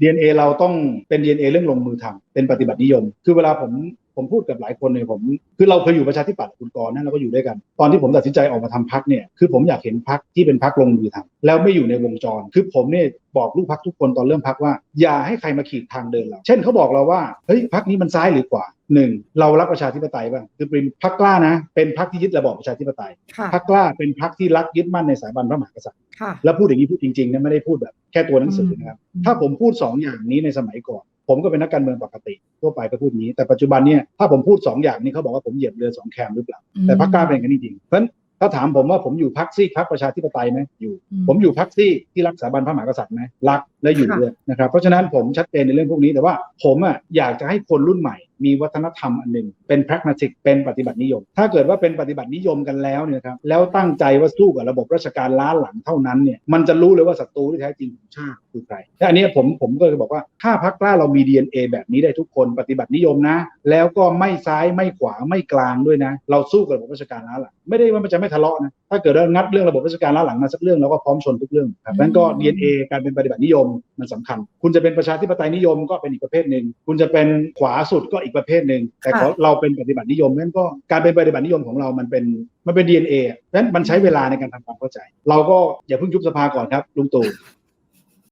DNA เราต้องเป็น DNA เรื่องลงมือทำเป็นปฏิบัตินิยม คือเวลาผม ผมพูดกับหลายคนเนี่ยผม คือเราเคยอยู่ประชาธิปัตย์คุณกรณ์นะเราก็อยู่ด้วยกัน ตอนที่ผมตัดสินใจออกมาทำพักเนี่ยคือผมอยากเห็นพักที่เป็นพักลงมือทำแล้วไม่อยู่ในวงจร คือผมเนี่ยบอกลูกพักทุกคนตอนเริ่มพักว่า อย่าให้ใครมาขีดทางเดินเรา เช่นเขาบอกเราว่าเฮ้ยพักนี้มันซ้ายหรือขวาหนึ่งเรารักประชาธิปไตยบ้างคือเป็นพักกล้านะ เป็นพักที่ยึดระบอบประชาธิปไตยค่ะพักกล้าเป็นพักที่รักยึดมั่นในสถาบันพระมหากษัตริย์ค่ะแล้วพูดอย่างนี้พูดจริงๆนะไม่ได้พูดแบบแค่ตัวหนังสือนะครับถ้าผมพูด2อย่างนี้ในสมัยก่อน ผมก็เป็นนักการเมืองปกติทั่วไปก็พูดอย่างนี้ แต่ปัจจุบันเนี่ยถ้าผมพูด 2 อย่างนี้เขาบอกว่าผมเหยียบเรือสองแคมหรือเปล่าแต่พรรคกล้าเป็นอย่างนั้นจริงๆเพราะฉะนั้นถ้าถามผมว่าผมอยู่พรรคซีกพรรคประชาธิปไตยไหมอยู่ ผมอยู่พรรคซีกที่รักสถาบันพระมหากษัตริย์ไหมรักและอยู่ด้วยนะครับเพราะฉะนั้นผมชัดเจนในเรื่องพวกนี้แต่ว่าผมอะอยากจะให้คนรุ่นใหม่ มีวัฒนธรรมอันหนึ่งเป็น pragmatic เป็นปฏิบัตินิยม ถ้าเกิดว่าเป็นปฏิบัตินิยมกันแล้วเนี่ยครับแล้วตั้งใจว่าสู้กับระบบราชการล้าหลังเท่านั้นเนี่ยมันจะรู้เลยว่าศัตรูที่แท้จริงของชาติคือใครและอันเนี้ยผมผมก็เลยบอกว่าถ้าพรรคกล้าเรามี DNA แบบนี้ได้ทุกคนปฏิบัตินิยมนะ แล้วก็ไม่ซ้ายไม่ขวาไม่กลางด้วยนะ เราสู้กับระบบราชการล้าหลังไม่ได้ว่ามันจะไม่ทะเลาะนะถ้าเกิดว่างัดเรื่องระบบราชการล้าหลังมาสักเรื่องเราก็พร้อมชนทุกเรื่องครับนั้นก็ DNA การเป็นปฏิบัตินิยมมันสำคัญ คุณจะเป็นประชาธิปไตยนิยมก็เป็นอีกประเภทหนึ่ง คุณจะเป็นขวาสุดก็อีกประเภทหนึ่ง แต่ขอเราเป็นปฏิบัตินิยมนั้นก็การเป็นปฏิบัตินิยมของเรามันเป็นมันเป็น DNA อะเพราะฉะนั้นมันใช้เวลาในการทำความเข้าใจ เราก็อย่าเพิ่งยุบสภาก่อนครับลุงตู่